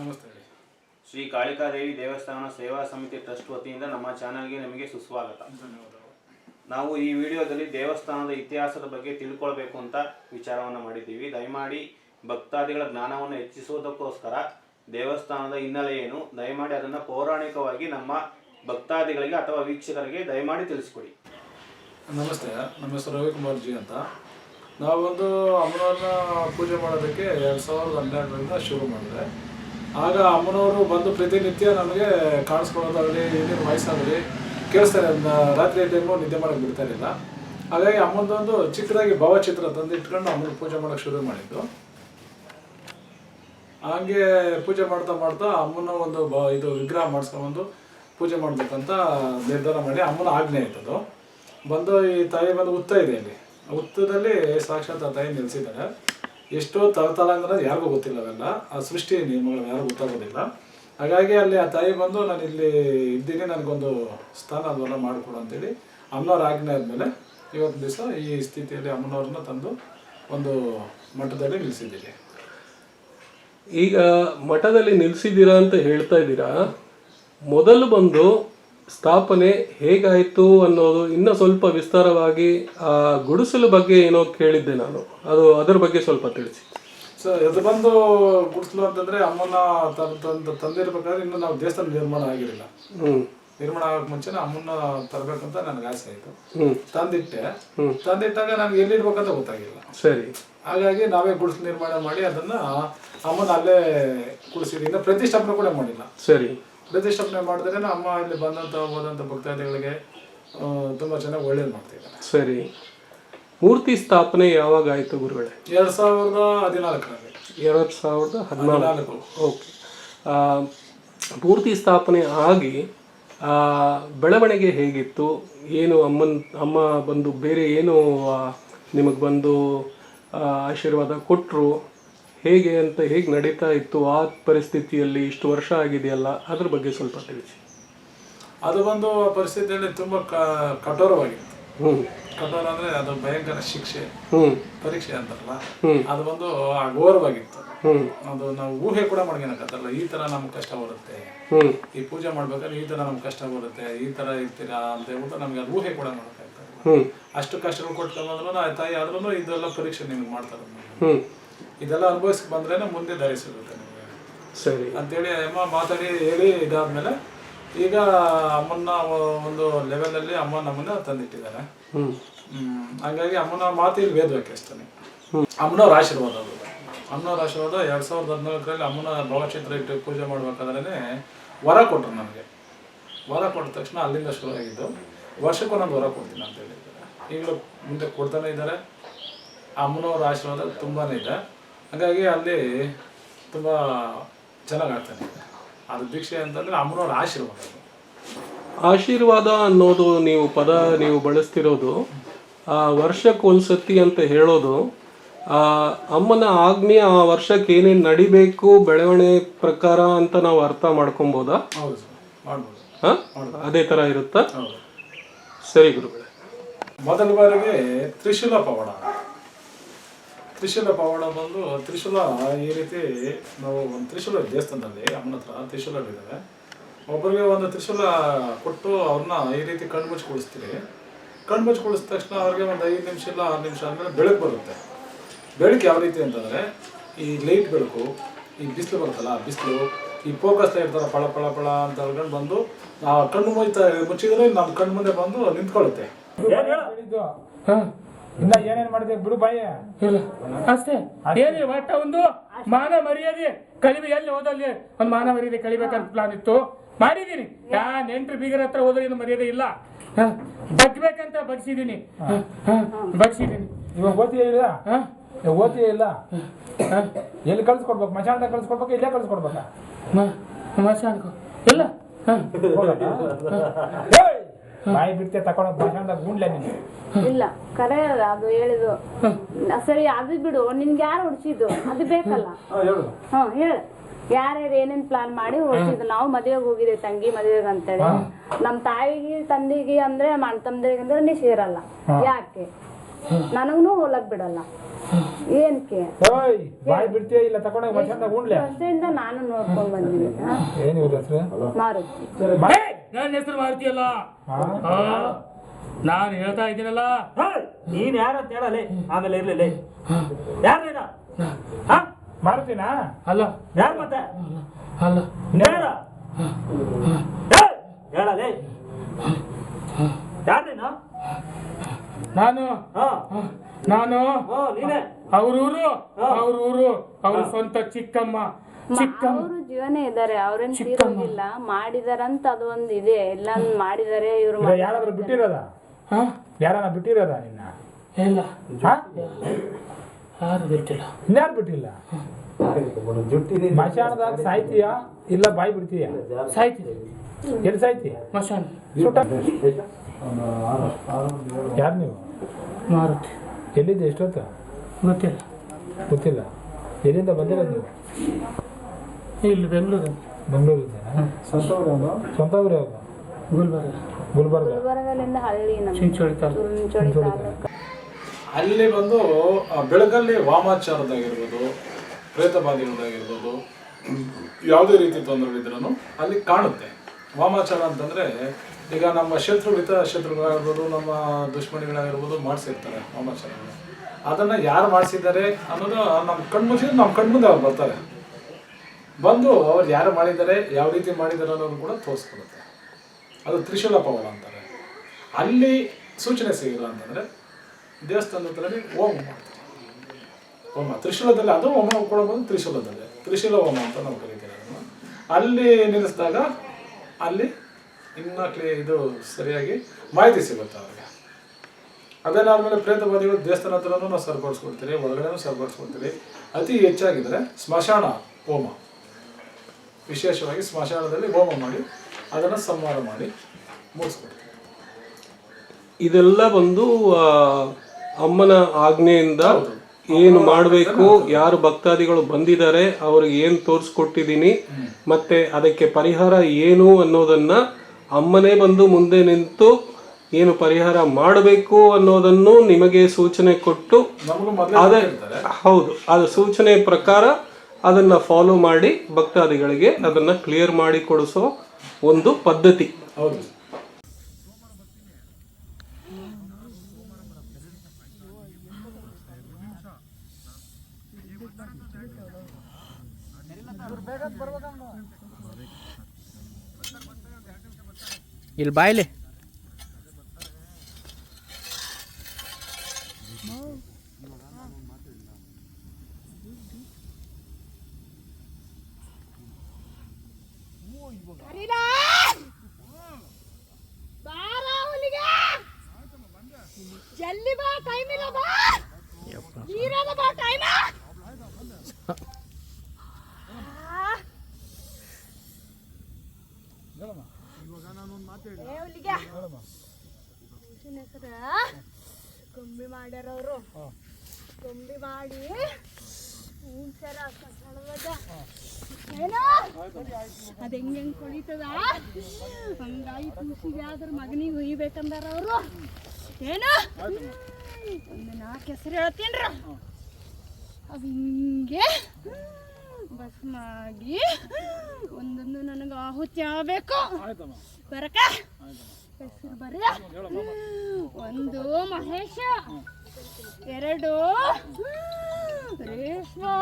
ನಮಸ್ತೆ. ಶ್ರೀ ಕಾಳಿಕಾದೇವಿ ದೇವಸ್ಥಾನ ಸೇವಾ ಸಮಿತಿ ಟ್ರಸ್ಟ್ ವತಿಯಿಂದ ನಮ್ಮ ಚಾನಲ್ಗೆ ನಿಮಗೆ ಸುಸ್ವಾಗತ. ಧನ್ಯವಾದಗಳು. ನಾವು ಈ ವಿಡಿಯೋದಲ್ಲಿ ದೇವಸ್ಥಾನದ ಇತಿಹಾಸದ ಬಗ್ಗೆ ತಿಳ್ಕೊಳ್ಬೇಕು ಅಂತ ವಿಚಾರವನ್ನು ಮಾಡಿದ್ದೀವಿ. ದಯಮಾಡಿ ಭಕ್ತಾದಿಗಳ ಜ್ಞಾನವನ್ನು ಹೆಚ್ಚಿಸುವುದಕ್ಕೋಸ್ಕರ ದೇವಸ್ಥಾನದ ಹಿನ್ನೆಲೆ ಏನು ದಯಮಾಡಿ ಅದನ್ನು ಪೌರಾಣಿಕವಾಗಿ ನಮ್ಮ ಭಕ್ತಾದಿಗಳಿಗೆ ಅಥವಾ ವೀಕ್ಷಕರಿಗೆ ದಯಮಾಡಿ ತಿಳಿಸ್ಕೊಡಿ. ನಮಸ್ತೆ ನಮ್ಮ ಹೆಸರು ರವಿಕುಮಾರ್ ಜಿ ಅಂತ. ನಾವೊಂದು ಅಮ್ಮನವ್ರನ್ನ ಪೂಜೆ ಮಾಡೋದಕ್ಕೆ ಎರಡು ಸಾವಿರದ ಹನ್ನೆರಡರಿಂದ ಶುರು ಮಾಡಿದೆ. ಆಗ ಅಮ್ಮನವರು ಬಂದು ಪ್ರತಿನಿತ್ಯ ನಮಗೆ ಕಾಣಿಸ್ಕೊಳ್ಳೋದಾಗಲಿ, ಏನೇನು ವಯಸ್ಸಾಗಲಿ ಕೇಳಿಸ್ತಾರೆ. ರಾತ್ರಿ ಟೈಮು ನಿದ್ದೆ ಮಾಡೋಕ್ಕೆ ಬಿಡ್ತಾ ಇರಲಿಲ್ಲ. ಹಾಗಾಗಿ ಅಮ್ಮನದೊಂದು ಚಿಕ್ಕದಾಗಿ ಭಾವಚಿತ್ರ ತಂದು ಇಟ್ಕೊಂಡು ಅಮ್ಮನ ಪೂಜೆ ಮಾಡೋಕ್ಕೆ ಶುರು ಮಾಡಿದ್ದು. ಹಾಗೆ ಪೂಜೆ ಮಾಡ್ತಾ ಮಾಡ್ತಾ ಅಮ್ಮನ ಒಂದು ಬ, ಇದು ವಿಗ್ರಹ ಮಾಡಿಸ್ಕೊಂಬಂದು ಪೂಜೆ ಮಾಡಬೇಕಂತ ನಿರ್ಧಾರ ಮಾಡಿ ಅಮ್ಮನ ಆಜ್ಞೆ ಆಯ್ತದು ಬಂದು ಈ ತಾಯಿ ಬಂದು ಉತ್ತ ಇದೆ ಇಲ್ಲಿ. ಉತ್ತದಲ್ಲಿ ಸಾಕ್ಷಾತ್ ಆ ತಾಯಿ ನಿಲ್ಸಿದ್ದಾರೆ. ಎಷ್ಟೋ ತಲತಲಾಂತರ ಯಾರಿಗೂ ಗೊತ್ತಿಲ್ಲ ಅವೆಲ್ಲ ಆ ಸೃಷ್ಟಿ ನಿಯಮಗಳು ಯಾರಿಗೂ ಗೊತ್ತಾಗೋದಿಲ್ಲ. ಹಾಗಾಗಿ ಅಲ್ಲಿ ಆ ತಾಯಿ ಬಂದು, ನಾನು ಇಲ್ಲಿ ಇದ್ದೀನಿ, ನನಗೊಂದು ಸ್ಥಾನ ಅದೆಲ್ಲ ಮಾಡಿಕೊಡು ಅಂತೇಳಿ ಅಮ್ಮನವ್ರ ಆಜ್ಞೆ ಆದಮೇಲೆ ಇವತ್ತು ದಿವಸ ಈ ಸ್ಥಿತಿಯಲ್ಲಿ ಅಮ್ಮನವ್ರನ್ನ ತಂದು ಒಂದು ಮಠದಲ್ಲಿ ನಿಲ್ಲಿಸಿದ್ದೀರಿ. ಈಗ ಮಠದಲ್ಲಿ ನಿಲ್ಲಿಸಿದ್ದೀರಾ ಅಂತ ಹೇಳ್ತಾ ಇದ್ದೀರಾ? ಮೊದಲು ಬಂದು ಸ್ಥಾಪನೆ ಹೇಗಾಯಿತು ಅನ್ನೋದು ಇನ್ನೂ ಸ್ವಲ್ಪ ವಿಸ್ತಾರವಾಗಿ ಆ ಗುಡಿಸಲು ಬಗ್ಗೆ ಏನೋ ಕೇಳಿದ್ದೆ ನಾನು. ಅದು ಅದರ ಬಗ್ಗೆ ಸ್ವಲ್ಪ ತಿಳಿಸಿ. ಸೊ ಇದು ಬಂದು ಗುಡಿಸಲು ಅಂತಂದ್ರೆ ಅಮ್ಮನ ತಂದು ತಂದ್- ತಂದಿರ್ಬೇಕಾದ್ರೆ ಇನ್ನು ನಾವು ದೇವಸ್ಥಾನ ನಿರ್ಮಾಣ ಆಗಿರಲಿಲ್ಲ. ನಿರ್ಮಾಣ ಆಗೋಕೆ ಮುಂಚೆನೆ ಅಮ್ಮನ ತರಬೇಕಂತ ನನಗೆ ಆಸೆ ಆಯಿತು. ತಂದಿಟ್ಟೆ. ತಂದಿಟ್ಟಾಗ ನನಗೆ ಎಲ್ಲಿಡ್ಬೇಕಂತ ಗೊತ್ತಾಗಿಲ್ಲ. ಸರಿ. ಹಾಗಾಗಿ ನಾವೇ ಗುಡಿಸಲು ನಿರ್ಮಾಣ ಮಾಡಿ ಅದನ್ನ ಅಮ್ಮನ ಅಲ್ಲೇ ಗುಡಿಸಿದ್ರಿಂದ ಪ್ರತಿಷ್ಠಾಪನೆ ಕೂಡ ಮಾಡಿಲ್ಲ. ಸರಿ. ಪ್ರತಿಷ್ಠಾಪನೆ ಮಾಡಿದ್ರೆ ಅಮ್ಮ ಇಲ್ಲಿ ಬಂದಂಥ ಹೋದಂಥ ಭಕ್ತಾದಿಗಳಿಗೆ ತುಂಬಾ ಚೆನ್ನಾಗಿ ಒಳ್ಳೇದು ಮಾಡ್ತಿದ್ದಾರೆ ಸರಿ. ಮೂರ್ತಿ ಸ್ಥಾಪನೆ ಯಾವಾಗ ಆಯ್ತು ಗುರುಗಳೇ? ಎರಡು ಸಾವಿರದ ಹದಿನಾಲ್ಕರಲ್ಲಿ. ಎರಡು ಸಾವಿರದ ಹದಿನಾಲ್ಕು. ಓಕೆ. ಮೂರ್ತಿ ಸ್ಥಾಪನೆ ಆಗಿ ಬೆಳವಣಿಗೆ ಹೇಗಿತ್ತು? ಏನು ಅಮ್ಮನ ಅಮ್ಮ ಬಂದು ಬೇರೆ ಏನು ನಿಮಗೆ ಬಂದು ಆಶೀರ್ವಾದ ಕೊಟ್ಟರು ಹೇಗೆ ಅಂತ ಹೇಗೆ ನಡೀತಾ ಇತ್ತು ಆ ಪರಿಸ್ಥಿತಿಯಲ್ಲಿ ಇಷ್ಟು ವರ್ಷ ಆಗಿದೆಯಲ್ಲ ಅದ್ರ ಬಗ್ಗೆ ಸ್ವಲ್ಪ ತಿಳಿಸಿ. ಅದು ಒಂದು ಪರಿಸ್ಥಿತಿಯಲ್ಲಿ ತುಂಬಾ ಕಠೋರವಾಗಿತ್ತು. ಕಠೋರ ಅಂದ್ರೆ ಅದು ಭಯಂಕರ ಶಿಕ್ಷೆ ಪರೀಕ್ಷೆ ಅಂತಾರಲ್ಲ ಅದು ಒಂದು ಅಘೋರವಾಗಿತ್ತು ಅದು ನಾವು ಊಹೆ ಕೂಡ ಮಾಡ್ಕೊಳಕತ್ತಲ್ಲ ಈ ತರ ನಮ್ಗೆ ಕಷ್ಟ ಬರುತ್ತೆ. ಈ ಪೂಜೆ ಮಾಡ್ಬೇಕಾದ್ರೆ ಈ ತರ ನಮ್ಗೆ ಕಷ್ಟ ಬರುತ್ತೆ ಈ ತರ ಇರ್ತೀರಾ ಅಂತ ಹೇಳ್ಬಿಟ್ಟು ನಮ್ಗೆ ಅದು ಊಹೆ ಕೂಡ ಮಾಡೋಕ್ಕಾಗ್ತದೆ ಹ್ಮ್. ಅಷ್ಟು ಕಷ್ಟಗಳು ಆ ತಾಯಿ ಆದ್ರೂ ಇದೆಲ್ಲ ಪರೀಕ್ಷೆ ನಿಮ್ಗೆ ಮಾಡ್ತಾರೆ. ಇದೆಲ್ಲ ಅನುಭವಿಸ್ಕೊ ಬಂದ್ರೇನೆ ಮುಂದೆ ದಾರಿ ಸಿಗುತ್ತೆ ನಿಮಗೆ. ಸರಿ. ಅಂತೇಳಿ ಅಮ್ಮ ಮಾತಾಡಿ ಹೇಳಿ ಇದಾದ್ಮೇಲೆ ಈಗ ಅಮ್ಮನ ಒಂದು ಲೆವೆಲಲ್ಲಿ ಅಮ್ಮ ನಮ್ಮನ್ನ ತಂದಿಟ್ಟಿದ್ದಾರೆ. ಹಂಗಾಗಿ ಅಮ್ಮನ ಮಾತು ಇಲ್ಲಿ ವೇದ ಅಷ್ಟೇ ಅಮ್ಮನವ್ರ ಆಶೀರ್ವಾದ ಅದು. ಅಮ್ಮನವ್ರ ಆಶೀರ್ವಾದ ಎರಡ್ ಸಾವಿರದ ಹದಿನಾಲ್ಕರಲ್ಲಿ ಅಮ್ಮನ ಭಾವಚಿತ್ರ ಇಟ್ಟು ಪೂಜೆ ಮಾಡ್ಬೇಕಾದ್ರೆ ವರ ಕೊಟ್ರು ನನಗೆ ವರ ಕೊಟ್ಟ ತಕ್ಷಣ ಅಲ್ಲಿಂದ ಶುರು ಆಗಿದ್ದು ವರ್ಷಕ್ಕೊಂದೊಂದು ವರ ಕೊಡ್ತೀನಿ ಅಂತ ಹೇಳಿದ್ದಾರೆ ಈಗಲೂ ಮುಂದೆ ಕೊಡ್ತಾನೆ ಇದ್ದಾರೆ. ಅಮ್ಮನವ್ರ ಆಶೀರ್ವಾದ ತುಂಬಾನೇ ಇದೆ. ಹಾಗಾಗಿ ಅಲ್ಲಿ ತುಂಬ ಚೆನ್ನಾಗಿ ಆಗ್ತಾನೆ ಅದು ಭಿಕ್ಷೆ ಅಂತಂದ್ರೆ ಅಮ್ಮನವ್ರ ಆಶೀರ್ವಾದ ಆಶೀರ್ವಾದ ಅನ್ನೋದು ನೀವು ಪದ ನೀವು ಬಳಸ್ತಿರೋದು ಆ ವರ್ಷಕ್ಕೆ ಒಂದ್ಸತಿ ಅಂತ ಹೇಳೋದು ಆ ಅಮ್ಮನ ಆಜ್ಞೆ ಆ ವರ್ಷಕ್ಕೆ ಏನೇನು ನಡಿಬೇಕು ಬೆಳವಣಿಗೆ ಪ್ರಕಾರ ಅಂತ ನಾವು ಅರ್ಥ ಮಾಡ್ಕೊಬೋದಾ? ಹಾ? ಅದೇ ಥರ ಇರುತ್ತಾ? ಸರಿ ಗುರುಗಳೇ. ಮೊದಲ ಬಾರಿಗೆ ತ್ರಿಶೂಲ ಪವಾಡ. ತ್ರಿಶೂಲ ಪವಾಡ ಬಂದು ತ್ರಿಶೂಲ ಈ ರೀತಿ ನಾವು ಒಂದು ತ್ರಿಶೂಲ ದೇವಸ್ಥಾನದಲ್ಲಿ ಅಮ್ಮನ ಹತ್ರ ತ್ರಿಶೂಲಗಳಿದ್ದಾವೆ ಒಬ್ಬರಿಗೆ ಒಂದು ತ್ರಿಶೂಲ ಕೊಟ್ಟು ಅವ್ರನ್ನ ಈ ರೀತಿ ಕಣ್ಮುಚ್ಚಿ ಕಣ್ಣು ಕಣ್ಮುಚ್ಚಿ ಕುಡಿಸಿದ ತಕ್ಷಣ ಅವ್ರಿಗೆ ಒಂದು ಐದು ನಿಮಿಷ ಇಲ್ಲ ಆರು ನಿಮಿಷ ಆದಮೇಲೆ ಬೆಳಕು ಬರುತ್ತೆ. ಬೆಳಕು ಯಾವ ರೀತಿ ಅಂತಂದರೆ ಈ ಲೈಟ್ ಬೆಳಕು ಈ ಬಿಸಿಲು ಬರುತ್ತಲ್ಲ ಬಿಸಿಲು ಈ ಫೋಕಸ್ ಇರ್ತಾರೆ ಪಳ ಪಳ ಪಳ ಅಂತ ಹೇಳ್ಕೊಂಡು ಬಂದು ಆ ಕಣ್ಣು ಮುಚ್ಚಿ ಮುಚ್ಚಿದ್ರೆ ನಮ್ಮ ಕಣ್ಣು ಮುಂದೆ ಬಂದು ನಿಂತ್ಕೊಳ್ಳುತ್ತೆ. ಇನ್ನ ಏನೇನ್ ಮಾಡಿದೆ ಬಿಡು ಬಾಯ. ಇಲ್ಲ ಅಷ್ಟೇ. ಏನಿಲ್ಲ ಒಟ್ಟ ಒಂದು ಮಾನ ಮರ್ಯಾದೆ. ಕಳಿವೆ ಎಲ್ಲಿ ಹೋದಲ್ಲಿ ಒಂದು ಮಾನ ಮರ್ಯಾದೆ ಕಲಿಬೇಕಂತ ಪ್ಲಾನ್ ಇತ್ತು. ಮಾಡಿದೀನಿ ಯಾ ನೆಂಟ್ರು ಬೀಗರ ಹತ್ರ ಹೋದ್ರೆ ಏನು ಮರ್ಯಾದೆ ಇಲ್ಲ. ಬಗ್ಬೇಕಂತ ಬಗ್ಸಿದೀನಿ ಬಗ್ಸಿದೀನಿ ಇವಾಗ ಓದ್ತೀಯ ಇಲ್ಲ? ಓದ್ತೀಯ ಇಲ್ಲ? ಎಲ್ಲಿ ಕಳ್ಸ್ಕೊಡ್ಬೇಕು? ಮಚಾಂಡ ಕಳ್ಸ್ಕೊಡ್ಬೇಕು ಇಲ್ಲೇ ಕಳ್ಸ್ಕೊಡ್ಬೇಕಾ? ಮ- ಮಸಾನ್ಕೊ. ಇಲ್ಲ! ಬಾಯಿ ಬಿಡ್ತೆ ತಕೊಂಡ ಭಾಷಣದಾಗ ಗುಂಡ್ಲೆ ನೀನು ಇಲ್ಲ ಕರೆ ಅದ ಅದು ಹೇಳಿದು ಸರಿ ಅದು ಬಿಡು ನಿನ್ಗೆ ಯಾರು ಹೊಡ್ಸಿದ್ದು? ಅದು ಬೇಕಲ್ಲ. ಹೇಳು. ಹ್ಮ್ ಹೇಳ. ಯಾರ್ಯಾರು ಏನೇನ್ ಪ್ಲಾನ್ ಮಾಡಿ ಹೊಡ್ಸಿದ್ರು ನಾವು ಮದ್ವೆಗೆ ಹೋಗಿದೆ ತಂಗಿ ಮದ್ವೆಗೆ ಅಂತೇಳಿ. ನಮ್ ತಾಯಿಗೆ ತಂದಿಗೆ ಅಂದ್ರೆ ಅಣ್ಣ ಅಂದ್ರೆ ನೀ ಸೇರಲ್ಲ. ಯಾಕೆ? ನನಗೂ ಹೋಲಕ್ ಬಿಡಲ್ಲ. ಏನಕ್ಕೆ ಓಯ್ ಬಾಯ್ ಬಿಡ್ತೀಯ ಇಲ್ಲ ತಕೊಂಡೋಗಿ ಮಚಾನ್ದಾಗ ಉಣ್ಲೆ ನಾನು ನೋಡ್ಕೊಂಡು ಬಂದಿನಿ. ಏನು ಇವ್ರ ಹೆಸರು? ಮಾರುತಿ. ನನ್ನ ಹೆಸರು ಮಾಡ್ತೀಯಲ್ಲ ನಾನು ಹೇಳ್ತಾ ಇದ್ದೀನಲ್ಲ. ನೀನ್ ಯಾರ ಅಂತ ಹೇಳಲೆ? ಆಮೇಲೆ ಇರ್ಲಿಲ್ಲ ಯಾರು ನೀನು? ಹಾ. ಮಾರುತಿನಾ? ಅಲ್ಲ. ಯಾರು ಮತ್ತೆ? ಅಲ್ಲ. ಯಾರ ಹೇಳಲೆ. ಯಾರು ನೀನು? ನಾನು? ಹಾ. ನಾನು? ಅವ್ರೂರು? ಅವ್ರೂರು? ಅವ್ರ ಸ್ವಂತ ಚಿಕ್ಕಮ್ಮ. ಚಿಕ್ಕಮ್ಮ. ಅವರು ಜೀವನೇ ಇದಾರೆ ಅವ್ರೇನ್ ತೀರೋಗಿಲ್ಲ ಮಾಡಿದಾರಂತ ಅದು ಒಂದು ಇದೆ. ಎಲ್ಲ ಮಾಡಿದಾರೆ ಇವ್ರು ಯಾರಾದ್ರೂ ಬಿಟ್ಟಿರೋದ? ಹಾ? ಯಾರನ್ನ ಬಿಟ್ಟಿರೋದ ನಿನ್ನ? ಇಲ್ಲ. ಯಾರು ಬಿಟ್ಟಿಲ್ಲ? ಇನ್ಯಾರು ಬಿಟ್ಟಿಲ್ಲ? ಮಶಾನದಾಗ ಸಾಯ್ತೀಯ? ಇಲ್ಲ ಬಾಯಿ ಬಿಡ್ತೀಯ? ಸಾಯ್ತೀಯ ಎಲ್ಲಿ ಸಾಯ್ತೀಯ? ಮಶಾನ್. ಸುಟ್ಟ ಯಾರು ನೀವು? ಮಾರುತಿ. ಎಲ್ಲಿದೆ ಎಷ್ಟೊತ್ತು? ಗೊತ್ತಿಲ್ಲ. ಗೊತ್ತಿಲ್ಲ. ಎಲ್ಲಿಂದ ಬಂದಿರೋದು ನೀವು? ಇಲ್ಲಿ ಬೆಂಗಳೂರು. ಬೆಂಗಳೂರಿಂದ? ಸ್ವಂತ ಊರು ಯಾವುದು? ಗುಲ್ಬರ್ಗ. ಗುಲ್ಬರ್ಗ. ಹಳ್ಳಿ ನಮ್ಮ ಚಿಂಚೋಳಿ ತಾಲೂಕು. ಚುಂಚೋಳಿ ತಾಲೂಕು. ಅಲ್ಲಿ ಬಂದು ಆ ಬೆಳಗಲ್ಲಿ ವಾಮಾಚಾರದಾಗಿರ್ಬೋದು ಪ್ರೇತಬಾಧೆಗಳದಾಗಿರ್ಬೋದು ಯಾವುದೇ ರೀತಿ ತೊಂದರೆಗಳಿದ್ರೂ ಅಲ್ಲಿ ಕಾಣುತ್ತೆ. ವಾಮಾಚಾರ ಅಂತಂದರೆ ಈಗ ನಮ್ಮ ಶತ್ರುವಿತ ಶತ್ರುಗಳಾಗಿರ್ಬೋದು, ನಮ್ಮ ದುಶ್ಮನಿಗಳಾಗಿರ್ಬೋದು ಮಾಡಿಸಿರ್ತಾರೆ ವಾಮಾಚಾರಗಳು ಅದನ್ನು ಯಾರು ಮಾಡಿಸಿದ್ದಾರೆ ಅನ್ನೋದು ನಮ್ಮ ಕಣ್ಮುಚ್ಚಿ ನಮ್ಮ ಕಣ್ಮುಂದೆ ಅವ್ರು ಬರ್ತಾರೆ. ಬಂದು ಅವ್ರು ಯಾರು ಮಾಡಿದ್ದಾರೆ, ಯಾವ ರೀತಿ ಮಾಡಿದ್ದಾರೆ ಅನ್ನೋದು ಕೂಡ ತೋರಿಸ್ಕೊಡುತ್ತೆ. ಅದು ತ್ರಿಶೂಲ ಪವನ ಅಂತಾರೆ. ಅಲ್ಲಿ ಸೂಚನೆ ಸಿಗಿಲ್ಲ ಅಂತಂದರೆ ದೇವಸ್ಥಾನದ ಹತ್ರನೇ ಹೋಮ ಮಾಡ್ತಾರೆ. ಹೋಮ, ತ್ರಿಶೂಲದಲ್ಲಿ ಅದು ಹೋಮ ಕೂಡ ಬಂದು ತ್ರಿಶೂಲದಲ್ಲಿ. ತ್ರಿಶೂಲ ಹೋಮ ಅಂತ ನಾವು ಕರಿತೀವಿ ಅದನ್ನು. ಅಲ್ಲಿ ನಿಲ್ಲಿಸಿದಾಗ ಅಲ್ಲಿ ಇನ್ನ ಕ್ಲೇ ಇದು ಸರಿಯಾಗಿ ಮಾಹಿತಿ ಸಿಗುತ್ತೆ ಅವ್ರಿಗೆ. ಅದೇನಾದ್ಮೇಲೆ ಪ್ರೇತವಾದಿಗಳು ದೇವಸ್ಥಾನ ಹತ್ರನೂ ನಾವು ಸರಿಪಡಿಸ್ಕೊಡ್ತೀವಿ ಒಳಗಡೆನೂ ಸರಿಪಡಿಸ್ಕೊಡ್ತೀವಿ ಅತಿ ಹೆಚ್ಚಾಗಿದ್ದರೆ ಸ್ಮಶಾನ ಹೋಮ. ವಿಶೇಷವಾಗಿ ಸ್ಮಶಾನದಲ್ಲಿ ಹೋಮ ಮಾಡಿ ಅದನ್ನು ಸಂಹಾರ ಮಾಡಿ ಮುಗಿಸ್ಕೊಡ್ತೀವಿ. ಇದೆಲ್ಲ ಬಂದು ಅಮ್ಮನ ಆಜ್ಞೆಯಿಂದ ಏನು ಮಾಡಬೇಕು ಯಾರು ಭಕ್ತಾದಿಗಳು ಬಂದಿದ್ದಾರೆ ಅವ್ರಿಗೆ ಏನು ತೋರಿಸ್ಕೊಟ್ಟಿದ್ದೀನಿ ಮತ್ತೆ ಅದಕ್ಕೆ ಪರಿಹಾರ ಏನು ಅನ್ನೋದನ್ನ ಅಮ್ಮನೇ ಬಂದು ಮುಂದೆ ನಿಂತು ಏನು ಪರಿಹಾರ ಮಾಡಬೇಕು ಅನ್ನೋದನ್ನು ನಿಮಗೆ ಸೂಚನೆ ಕೊಟ್ಟು ನಮಗೂ ಮೊದಲೇ ಅದೇ ಹೇಳ್ತಾರೆ. ಹೌದು ಅದು ಸೂಚನೆ ಪ್ರಕಾರ ಅದನ್ನ ಫಾಲೋ ಮಾಡಿ ಭಕ್ತಾದಿಗಳಿಗೆ ಅದನ್ನ ಕ್ಲಿಯರ್ ಮಾಡಿ ಕೊಡಿಸೋ ಒಂದು ಪದ್ಧತಿ. ಹೌದು. ¿Y el baile? ಅದ್ ಹೆಂಗ್ ಹೆಂಗೆ ಕೊಳಿತದ? ಹಂಗಾಗಿ ಖುಷಿಗೆ ಆದ್ರ ಮಗನಿಗೆ ಹುಯ್ಬೇಕಂದಾರ ಅವರು. ಏನು? ಒಂದು ನಾಲ್ಕು ಹೆಸರು ಹೇಳ್ತೀನ್ರ ಅವ್ ಹಿಂಗೆ ಭಸ್ಮಾಗಿ ಒಂದೊಂದು ನನಗೆ ಆಹುತಿ ಆಗ್ಬೇಕು. ಬರಕ? ಹೆಸರು ಬರ ಒಂದು ಮಹೇಶ, ಎರಡು ರೇಷ್ಮಾ.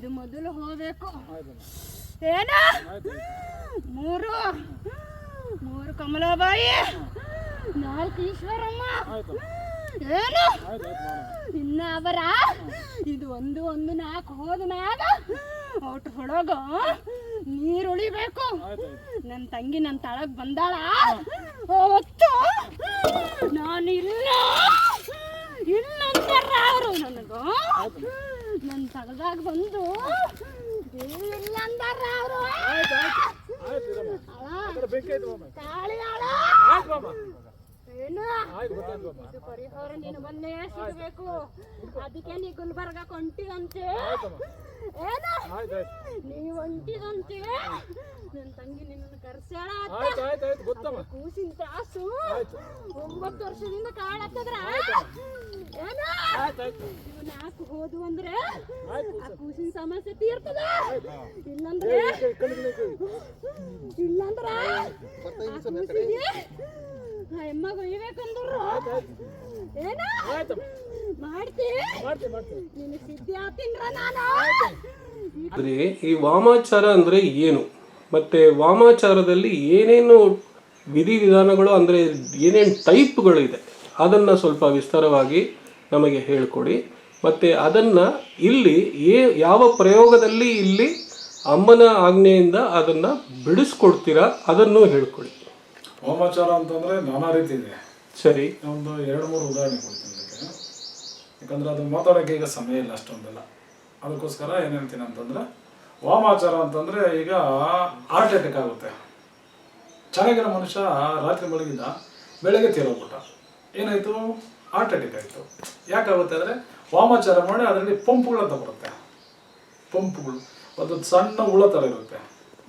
ಇದು ಮೊದಲು ಹೋಗ್ಬೇಕು. ಏನ? ಮೂರು. ಮೂರು ಕಮಲಾಬಾಯಿ. ನಾಲ್ಕು ಈಶ್ವರಮ್ಮ. ಏನು? ಇನ್ನ ಅವರ? ಇದು ಒಂದು ಒಂದು ನಾಲ್ಕು ಹೋದ ಮ್ಯಾಗ ಔಟ್ ಹೊಳಗ ನೀರು ಉಳಿಬೇಕು. ನನ್ನ ತಂಗಿ ನನ್ನ ತಳಗ್ ಬಂದಾಳ. ಅವತ್ತು ನಾನು ಇಲ್ಲ ಇಲ್ಲ ಅಂತಾರ ಅವರು ನನಗ ತಳದಾಗ ಬಂದು ಇಲ್ಲ ಅಂದಾರ ಅವರು. ತಾಳಿ ಆಳ. ಏನು ಇದು ಪರಿಹಾರ ನೀನು ಬಂದೇ ಸಿಗಬೇಕು. ಅದಕ್ಕೆ ನೀ ಗುಲ್ಬರ್ಗ ಕೊಂಟಿದಂತೆ. ಏನು? ನೀವು ಹೊಂಟಿದಂತೆ. ನನ್ನ ತಂಗಿ ನಿನ್ನನ್ನು ಕರ್ಸ್ಯಾಳ. ಕೂಸಿನ ತ್ರಾಸು ಒಂಬತ್ತು ವರ್ಷದಿಂದ ಕಾಳತ್ತದ್ರ ಏನು? ನಾಲ್ಕು ಹೋದು ಅಂದ್ರೆ ಆ ಕೂಸಿನ ಸಮಸ್ಯೆ ತೀರ್ತದ. ಇಲ್ಲಂದ್ರೆ? ಇಲ್ಲಂದ್ರ? ಎಮ್ಮಗ ಒಯ್ಬೇಕಂದ್ರು ಏನ? ಮಾಡ್ತಿ? ನಿನ್ನ ಸಿದ್ಧಿ ಆತೀನ್ರ ನಾನು? ಅಂದ್ರೆ ಈ ವಾಮಾಚಾರ ಅಂದ್ರೆ ಏನು? ಮತ್ತೆ ವಾಮಾಚಾರದಲ್ಲಿ ಏನೇನು ವಿಧಿವಿಧಾನಗಳು ಅಂದ್ರೆ ಏನೇನು ಟೈಪ್ಗಳು ಇದೆ? ಅದನ್ನ ಸ್ವಲ್ಪ ವಿಸ್ತಾರವಾಗಿ ನಮಗೆ ಹೇಳಿಕೊಡಿ. ಮತ್ತೆ ಅದನ್ನ ಇಲ್ಲಿ ಏ ಯಾವ ಪ್ರಯೋಗದಲ್ಲಿ ಇಲ್ಲಿ ಅಮ್ಮನ ಆಜ್ಞೆಯಿಂದ ಅದನ್ನ ಬಿಡಿಸ್ಕೊಡ್ತೀರಾ ಅದನ್ನು ಹೇಳ್ಕೊಡಿ. ವಾಮಾಚಾರ ಅಂತಂದ್ರೆ ನಾನಾ ರೀತಿ ಇದೆ. ಸರಿ. ಒಂದು ಎರಡು ಮೂರು ಉದಾಹರಣೆ ಕೊಡ್ತೀನಿ ಅದಕ್ಕೆ. ಯಾಕಂದ್ರೆ ಅದು ಮಾತಾಡೋಕ್ಕೆ ಈಗ ಸಮಯ ಇಲ್ಲ ಅಷ್ಟೊಂದೆಲ್ಲ. ಅದಕ್ಕೋಸ್ಕರ ಏನು ಹೇಳ್ತೀನಿ ಅಂತಂದ್ರೆ ವಾಮಾಚಾರ ಅಂತಂದ್ರೆ ಈಗ ಹಾರ್ಟ್ ಅಟ್ಯಾಕ್ ಆಗುತ್ತೆ. ಚೆನ್ನಾಗಿರೋ ಮನುಷ್ಯ ರಾತ್ರಿ ಮಲಗಿದ್ದ ಬೆಳಗ್ಗೆ ತೀರೋಗ್ಬಿಟ್ಟ ಏನಾಯ್ತು? ಹಾರ್ಟ್ ಅಟ್ಯಾಕ್ ಆಯಿತು. ಯಾಕಾಗುತ್ತೆ ಅಂದರೆ ವಾಮಾಚಾರ ಮಾಡಿ ಅದರಲ್ಲಿ ಪಂಪ್ಗಳು ಅಂತ ಬರುತ್ತೆ ಪಂಪ್ಗಳು. ಒಂದು ಸಣ್ಣ ಹುಳ ಥರ ಇರುತ್ತೆ.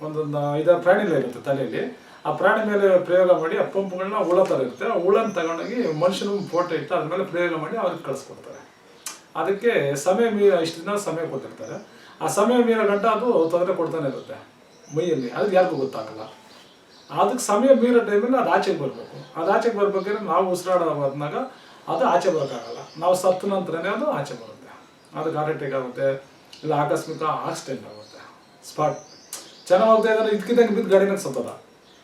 ಒಂದೊಂದು ಐದಾರು ಪ್ರಾಣಿಲೇ ಇರುತ್ತೆ ತಲೆಯಲ್ಲಿ. ಆ ಪ್ರಾಣಿ ಮೇಲೆ ಪ್ರಯೋಗ ಮಾಡಿ ಆ ಪಂಪ್ಗಳನ್ನ ಹುಳ ಥರ ಇರುತ್ತೆ. ಆ ಹುಳನ ತಗೊಂಡೋಗಿ ಮನುಷ್ಯನ ಫೋಟೋ ಇಟ್ಟು ಅದ್ರ ಮೇಲೆ ಪ್ರಯೋಗ ಮಾಡಿ ಅವ್ರಿಗೆ ಕಳಿಸ್ಕೊಡ್ತಾರೆ. ಅದಕ್ಕೆ ಸಮಯ ಮೀರ ಇಷ್ಟು ದಿನ ಸಮಯ ಕೊಟ್ಟಿರ್ತಾರೆ. ಆ ಸಮಯ ಮೀರೋ ಗಂಟ ಅದು ತೊಂದರೆ ಕೊಡ್ತಾನೆ ಇರುತ್ತೆ. ಮೈಯಲ್ಲಿ. ಅದಕ್ಕೆ ಯಾರಿಗೂ ಗೊತ್ತಾಗಲ್ಲ. ಅದಕ್ಕೆ ಸಮಯ ಮೀರೋ ಟೈಮಲ್ಲಿ ಅದು ಆಚೆಗೆ ಬರಬೇಕು. ಅದು ಆಚೆಗೆ ಬರ್ಬೇಕಾದ್ರೆ ನಾವು ಉಸಿರಾಡೋದಾಗ ಅದು ಆಚೆ ಬರೋಕ್ಕಾಗಲ್ಲ. ನಾವು ಸತ್ತ ನಂತರನೇ ಅದು ಆಚೆ ಬರುತ್ತೆ. ಅದಕ್ಕೆ ಹಾರ್ಟ್ ಅಟ್ಯಾಕ್ ಆಗುತ್ತೆ, ಇಲ್ಲ ಆಕಸ್ಮಿಕ ಆಕ್ಸಿಡೆಂಟ್ ಆಗುತ್ತೆ. ಸ್ಪಾಟ್ ಚೆನ್ನಾಗಿ ಹೋಗ್ತಾ ಇದ್ದಾರೆ ಇದಕ್ಕಿದ್ದಂಗೆ ಬಿದ್ದು ಗಾಡಿನಾಗ ಸತ್ತೋದ.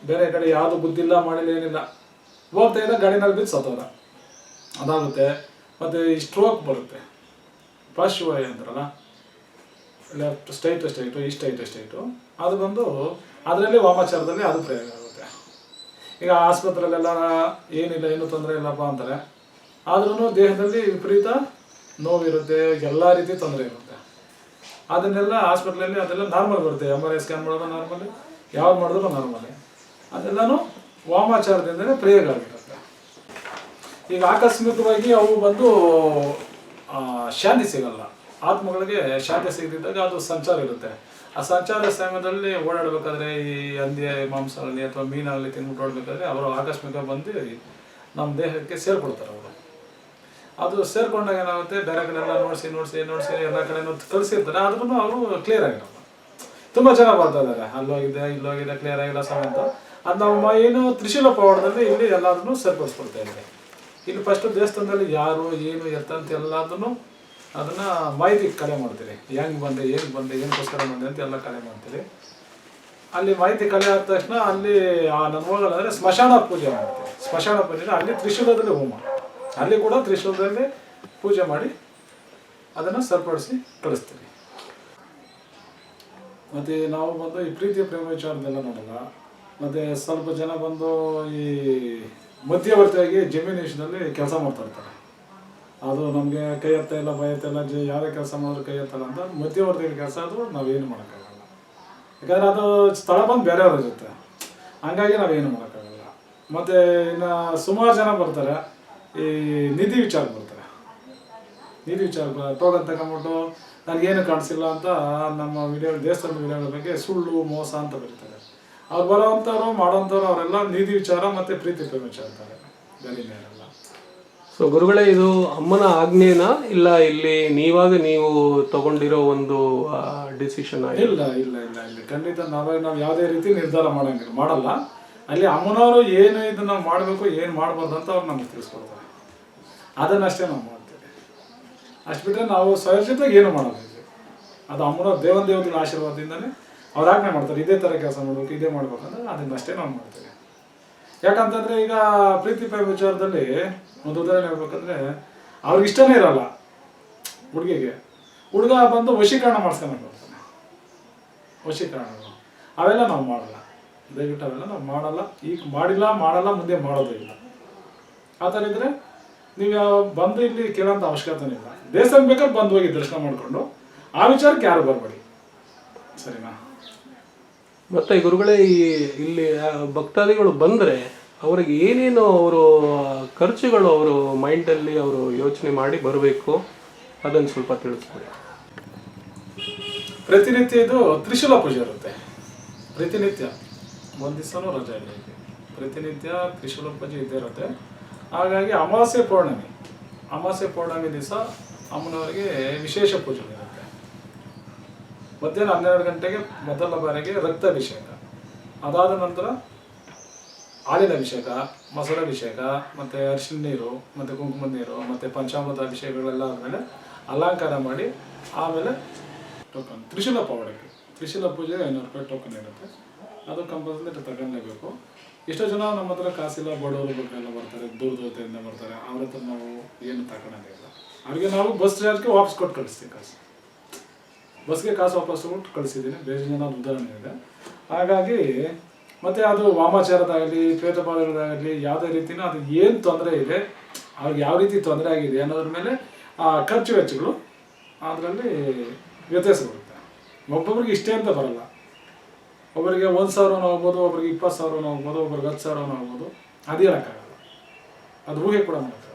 ಬೇರೆ ಕಡೆ ಯಾವುದು ಬುದ್ಧಿಲ್ಲ ಮಾಡಿಲ್ಲ, ಏನಿಲ್ಲ. ಹೋಗ್ತಾ ಇದ್ದ ಗಾಡಿನಲ್ಲಿ ಬಿದ್ದು ಸತ್ತೋದ. ಅದಾಗುತ್ತೆ. ಮತ್ತು ಸ್ಟ್ರೋಕ್ ಬರುತ್ತೆ. ಪಾರ್ಶ್ವವಾಯು ಅಂತಾರಲ್ಲ? ಲೆಫ್ಟ್ ಸ್ಟೈಟ್ ಸ್ಟೈಟು ಈ ಸ್ಟೈಟ್ ಅದು ಬಂದು ಅದರಲ್ಲಿ ವಾಮಾಚಾರದಲ್ಲಿ ಅದು ಪ್ರಯೋಗ ಆಗುತ್ತೆ. ಈಗ ಆಸ್ಪತ್ರೆಯಲ್ಲೆಲ್ಲ ಏನಿಲ್ಲ, ಏನು ತೊಂದರೆ ಇಲ್ಲಪ್ಪ ಅಂತಾರೆ. ಆದ್ರೂ ದೇಹದಲ್ಲಿ ವಿಪರೀತ ನೋವಿರುತ್ತೆ, ಎಲ್ಲ ರೀತಿ ತೊಂದರೆ ಇರುತ್ತೆ. ಅದನ್ನೆಲ್ಲ ಹಾಸ್ಪಿಟ್ಲಲ್ಲಿ ಅದೆಲ್ಲ ನಾರ್ಮಲ್ ಬರುತ್ತೆ. ಎಂ ಆರ್ ಐ ಸ್ಕ್ಯಾನ್ ಮಾಡೋದು ನಾರ್ಮಲಿ ಯಾವಾಗ ಮಾಡಿದ್ರು ನಾರ್ಮಲಿ ಅದೆಲ್ಲನೂ ವಾಮಾಚಾರದಿಂದಲೇ ಪ್ರಯೋಗ ಆಗಿರುತ್ತೆ ಈಗ ಆಕಸ್ಮಿಕವಾಗಿ ಅವು ಬಂದು ಶಾಂತಿ ಸಿಗಲ್ಲ. ಆತ್ಮಗಳಿಗೆ ಶಾಂತಿ ಸಿಗದಿದ್ದಾಗ ಅದು ಸಂಚಾರ ಇರುತ್ತೆ. ಆ ಸಂಚಾರ ಸಮಯದಲ್ಲಿ ಓಡಾಡಬೇಕಾದ್ರೆ ಈ ಹಂದಿಯ ಮಾಂಸಗಳಲ್ಲಿ ಅಥವಾ ಮೀನಲ್ಲಿ ತಿಂದ್ಬಿಟ್ಟು ಓಡಬೇಕಾದ್ರೆ ಅವರು ಆಕಸ್ಮಿಕ ಬಂದು ನಮ್ಮ ದೇಹಕ್ಕೆ ಸೇರ್ಕೊಳ್ತಾರೆ ಅವರು. ಅದು ಸೇರ್ಕೊಂಡಾಗ ಏನಾಗುತ್ತೆ? ಬೇರೆ ಕಡೆ ಎಲ್ಲ ನೋಡಿಸಿ ನೋಡಿಸಿ ನೋಡಿಸಿ ಎಲ್ಲ ಕಡೆನೂ ಕಳಿಸಿರ್ತಾರೆ ಆದ್ರೂ ಅವರು ಕ್ಲಿಯರ್ ಆಗಿರಲ್ಲ. ತುಂಬ ಜನ ಬರ್ತಾ ಇದ್ದಾರೆ. ಅಲ್ಲೋಗಿದೆ, ಇಲ್ಲೋಗಿದೆ ಕ್ಲಿಯರ್ ಆಗಿಲ್ಲ ಸಮಯ ಅಂತ. ಅದು ನಾವು ಏನು ತ್ರಿಶೂಲ ಪವಾಡದಲ್ಲಿ ಇಲ್ಲಿ ಎಲ್ಲದನ್ನು ಸರಿಪಡಿಸ್ಕೊಡ್ತಾ ಇದ್ದಾರೆ ಇಲ್ಲಿ ಫಸ್ಟ್ ದೇವಸ್ಥಾನದಲ್ಲಿ ಯಾರು, ಏನು, ಎತ್ತ ಅಂತ ಎಲ್ಲದನ್ನು ಅದನ್ನ ಮಾಹಿತಿ ಕಲೆ ಮಾಡ್ತೀರಿ. ಹೆಂಗೆ ಬಂದೆ, ಏನು ಬಂದೆ ಏನಕ್ಕೋಸ್ಕರ ಬಂದೆ ಅಂತ ಎಲ್ಲ ಕಲೆ ಮಾಡ್ತೀರಿ. ಅಲ್ಲಿ ಮಾಹಿತಿ ಕಲೆ ಆದ ತಕ್ಷಣ ಅಲ್ಲಿ, ಆ ನನ್ನ ಹೋಗಲ್ಲ ಸ್ಮಶಾನ ಪೂಜೆ ಮಾಡ್ತೀವಿ. ಸ್ಮಶಾನ ಪೂಜೆ ಅಲ್ಲಿ ತ್ರಿಶೂಲದಲ್ಲಿ ಹೋಮ. ಅಲ್ಲಿ ಕೂಡ ತ್ರಿಶೂಲದಲ್ಲಿ ಪೂಜೆ ಮಾಡಿ ಅದನ್ನು ಸರಿಪಡಿಸಿ ಕಳಿಸ್ತೀವಿ ಮತ್ತು ನಾವು ಬಂದು ಈ ಪ್ರೀತಿಯ ಪ್ರೇಮ ವಿಚಾರದೆಲ್ಲ ನೋಡಲ್ಲ. ಮತ್ತು ಸ್ವಲ್ಪ ಜನ ಬಂದು ಈ ಮಧ್ಯವರ್ತಿಯಾಗಿ ವಿಷಯದಲ್ಲಿ ಕೆಲಸ ಮಾಡ್ತಾ ಇರ್ತಾರೆ. ಅದು ನಮಗೆ ಕೈ ಎತ್ತ ಇಲ್ಲ ಭಯ ಎತ್ತ ಇಲ್ಲ, ಜ ಯಾವುದೇ ಕೆಲಸ ಮಾಡಿದ್ರು ಕೈ ಎತ್ತಲ್ಲ ಅಂತ ಮಧ್ಯವರ್ತಿಗಳ ಕೆಲಸ ಅದು ನಾವೇನು ಮಾಡೋಕ್ಕಾಗಲ್ಲ. ಯಾಕಂದರೆ ಅದು ಸ್ಥಳ ಬಂದು ಬೇರೆಯವ್ರ ಇರುತ್ತೆ ಹಂಗಾಗಿ ನಾವೇನು ಮಾಡೋಕ್ಕಾಗಲ್ಲ. ಮತ್ತು ಇನ್ನು ಸುಮಾರು ಜನ ಬರ್ತಾರೆ. ಈ ನಿಧಿ ವಿಚಾರ ಬರ್ತಾರೆ. ನಿಧಿ ವಿಚಾರ ಟೋಕನ್ ತಗೊಂಬಿಟ್ಟು ನನಗೇನು ಕಾಣಿಸಿಲ್ಲ ಅಂತ ನಮ್ಮ ವಿಡಿಯೋ ದೇವಸ್ಥಾನದ ವಿಡಿಯೋಗಳ ಬಗ್ಗೆ ಸುಳ್ಳು, ಮೋಸ ಅಂತ ಬರೀತಾರೆ. ಅವ್ರು ಬರೋವಂಥವ್ರು ಮಾಡೋಂಥವ್ರು ಅವರೆಲ್ಲ ನೀತಿ ವಿಚಾರ ಮತ್ತು ಪ್ರೀತಿ ಪ್ರೇಮ ಅಂತಾರೆ. ಸೊ ಗುರುಗಳೇ ಇದು ಅಮ್ಮನ ಆಜ್ಞೆನಾ? ಇಲ್ಲ ಇಲ್ಲಿ ನೀವಾಗ ನೀವು ತಗೊಂಡಿರೋ ಒಂದು ಡಿಸಿಷನ್ ಇಲ್ಲ ಇಲ್ಲ ಇಲ್ಲ ಇಲ್ಲಿ. ಖಂಡಿತ ನಾವೇ ನಾವು ಯಾವುದೇ ರೀತಿ ನಿರ್ಧಾರ ಮಾಡಂಗಿಲ್ಲ. ಮಾಡಲ್ಲ. ಅಲ್ಲಿ ಅಮ್ಮನವರು ಏನು ಇದನ್ನ ಮಾಡಬೇಕು ಏನು ಮಾಡಬಾರ್ದು ಅಂತ ಅವ್ರು ನಮ್ಗೆ ತಿಳಿಸ್ಕೊಡ್ತಾರೆ. ಅದನ್ನಷ್ಟೇ ನಾವು ಮಾಡ್ತೀವಿ. ಅಷ್ಟು ಬಿಟ್ಟರೆ ನಾವು ಸ್ವಯಚಿತವಾಗಿ ಏನು ಮಾಡೋದಿಲ್ಲ ಅದು ಅಮ್ಮನವ್ರ ದೇವನ ದೇವತೆಗಳ ಆಶೀರ್ವಾದದಿಂದಲೇ ಅವ್ರು ಆಜ್ಞೆ ಮಾಡ್ತಾರೆ, ಇದೇ ಥರ ಕೆಲಸ ಮಾಡಬೇಕು, ಇದೇ ಮಾಡ್ಬೇಕಂದ್ರೆ ಅದನ್ನ ಅದನ್ನಷ್ಟೇ ನಾವು ಮಾಡ್ತೀವಿ. ಯಾಕಂತಂದ್ರೆ ಈಗ ಪ್ರೀತಿ ಪ್ರೇಮ ವಿಚಾರದಲ್ಲಿ ಒಂದು ಉದಾಹರಣೆ ಹೇಳ್ಬೇಕಂದ್ರೆ, ಅವ್ರಿಗೆ ಇಷ್ಟನೇ ಇರಲ್ಲ ಹುಡುಗಿಗೆ. ಹುಡುಗ ಬಂದು ವಶೀಕರಣ ಮಾಡಿಸ್ಕೊಂಡು ಬರ್ತಾನೆ ವಶೀಕರಣ ಅವೆಲ್ಲ ನಾವು ಮಾಡಲ್ಲ. ದಯವಿಟ್ಟು ಅವೆಲ್ಲ ನಾವು ಮಾಡಲ್ಲ. ಈಗ ಮಾಡಿಲ್ಲ, ಮಾಡಲ್ಲ, ಮುಂದೆ ಮಾಡೋದು ಇಲ್ಲ. ಆ ಥರ ಇದ್ರೆ ನೀವು ಬಂದು ಇಲ್ಲಿ ಕೇಳೋಂಥ ಅವಶ್ಯಕತೆ ಇಲ್ಲ. ದೇವಸ್ಥಾನ ಬೇಕಾದ್ರೆ ಬಂದು ಹೋಗಿ ದರ್ಶನ ಮಾಡಿಕೊಂಡು ಆ ವಿಚಾರಕ್ಕೆ ಯಾರು ಬರಬೇಡಿ. ಸರಿನಾ? ಮತ್ತೆ ಗುರುಗಳೇ ಈ ಇಲ್ಲಿ ಭಕ್ತಾದಿಗಳು ಬಂದರೆ ಅವರಿಗೆ ಏನೇನು ಅವರು ಖರ್ಚುಗಳು ಅವರು ಮೈಂಡಲ್ಲಿ ಅವರು ಯೋಚನೆ ಮಾಡಿ ಬರಬೇಕು. ಅದನ್ನು ಸ್ವಲ್ಪ ತಿಳಿಸ್ಕೊಡಿ. ಪ್ರತಿನಿತ್ಯ ಇದು ತ್ರಿಶೂಲ ಪೂಜೆ ಇರುತ್ತೆ. ಪ್ರತಿನಿತ್ಯ. ಒಂದು ದಿವಸನೂ ರಜೆ ಇಲ್ಲ ಪ್ರತಿನಿತ್ಯ ತ್ರಿಶೂಲ ಪೂಜೆ ಇದ್ದೇ ಇರುತ್ತೆ. ಹಾಗಾಗಿ ಅಮಾವಾಸ್ಯೆ ಪೌರ್ಣಮಿ. ಅಮಾವಾಸ್ಯೆ ಪೌರ್ಣಮಿ ದಿವಸ ಅಮ್ಮನವರಿಗೆ ವಿಶೇಷ ಪೂಜೆ. ಮಧ್ಯಾಹ್ನ ಹನ್ನೆರಡು ಗಂಟೆಗೆ ಮೊದಲ ಬಾರಿಗೆ ರಕ್ತಾಭಿಷೇಕ ಅದಾದ ನಂತರ ಹಾಲಿನ ಅಭಿಷೇಕ, ಮೊಸರು ಅಭಿಷೇಕ, ಮತ್ತು ಅರಿಶಿನ ನೀರು, ಮತ್ತು ಕುಂಕುಮದ ನೀರು, ಮತ್ತು ಪಂಚಾಮೃತ ಅಭಿಷೇಕಗಳೆಲ್ಲ ಆದಮೇಲೆ ಅಲಂಕಾರ ಮಾಡಿ ಆಮೇಲೆ ಟೋಕನ್, ತ್ರಿಶೂಲ ಪವಾಡಕ್ಕೆ ತ್ರಿಶೂಲ ಪೂಜೆ ಐನೂರು ರೂಪಾಯಿ ಟೋಕನ್ ಇರುತ್ತೆ. ಅದು ಕಂಪಲ್ಸರಿ ತಗೊಳ್ಳೇಬೇಕು ಎಷ್ಟೋ ಜನ ನಮ್ಮ ಹತ್ರ ಕಾಸಿಲ್ಲ, ಬಡವರು ಬಗ್ಗೆಲ್ಲ ಬರ್ತಾರೆ ದೂರ ದೂರದಿಂದ ಬರ್ತಾರೆ. ಅವ್ರ ಹತ್ರ ನಾವು ಏನು ತಗೊಳ್ಳೋದಿಲ್ಲ ಅವ್ರಿಗೆ ನಾವು ಬಸ್ ಚಾರ್ಜ್ಗೆ ವಾಪಸ್ ಕೊಟ್ಟು ಕಳಿಸ್ತೀವಿ ಕಾಸು. ಬಸ್ಗೆ ಕಾಸು ವಾಪಸ್ ಕೊಟ್ಟು ಕಳಿಸಿದ್ದೀನಿ. ಬೇರೆ ಜನ ಉದಾಹರಣೆ ಇದೆ. ಹಾಗಾಗಿ ಮತ್ತೆ ಅದು ವಾಮಾಚಾರದಾಗಲಿ ಪ್ರೇತಪಾಲದಾಗಲಿ ಯಾವುದೇ ರೀತಿನೂ ಅದು ಏನು ತೊಂದರೆ ಇದೆ, ಅವ್ರಿಗೆ ಯಾವ ರೀತಿ ತೊಂದರೆ ಆಗಿದೆ ಅನ್ನೋದ್ರ ಮೇಲೆ ಆ ಖರ್ಚು ವೆಚ್ಚಗಳು ಅದರಲ್ಲಿ ವ್ಯತ್ಯಾಸ ಬರುತ್ತೆ. ಒಬ್ಬೊಬ್ರಿಗೆ ಇಷ್ಟೇ ಅಂತ ಬರಲ್ಲ. ಒಬ್ಬರಿಗೆ ಒಂದು ಸಾವಿರನೂ ಆಗ್ಬೋದು, ಒಬ್ರಿಗೆ ಇಪ್ಪತ್ತು ಸಾವಿರನೂ ಹೋಗ್ಬೋದು ಒಬ್ರಿಗೆ ಹತ್ತು ಸಾವಿರನೂ ಆಗ್ಬೋದು. ಅದು ಅದು ಊಹೆ ಕೂಡ ಮಾಡೋಕ್ಕಾಗಲ್ಲ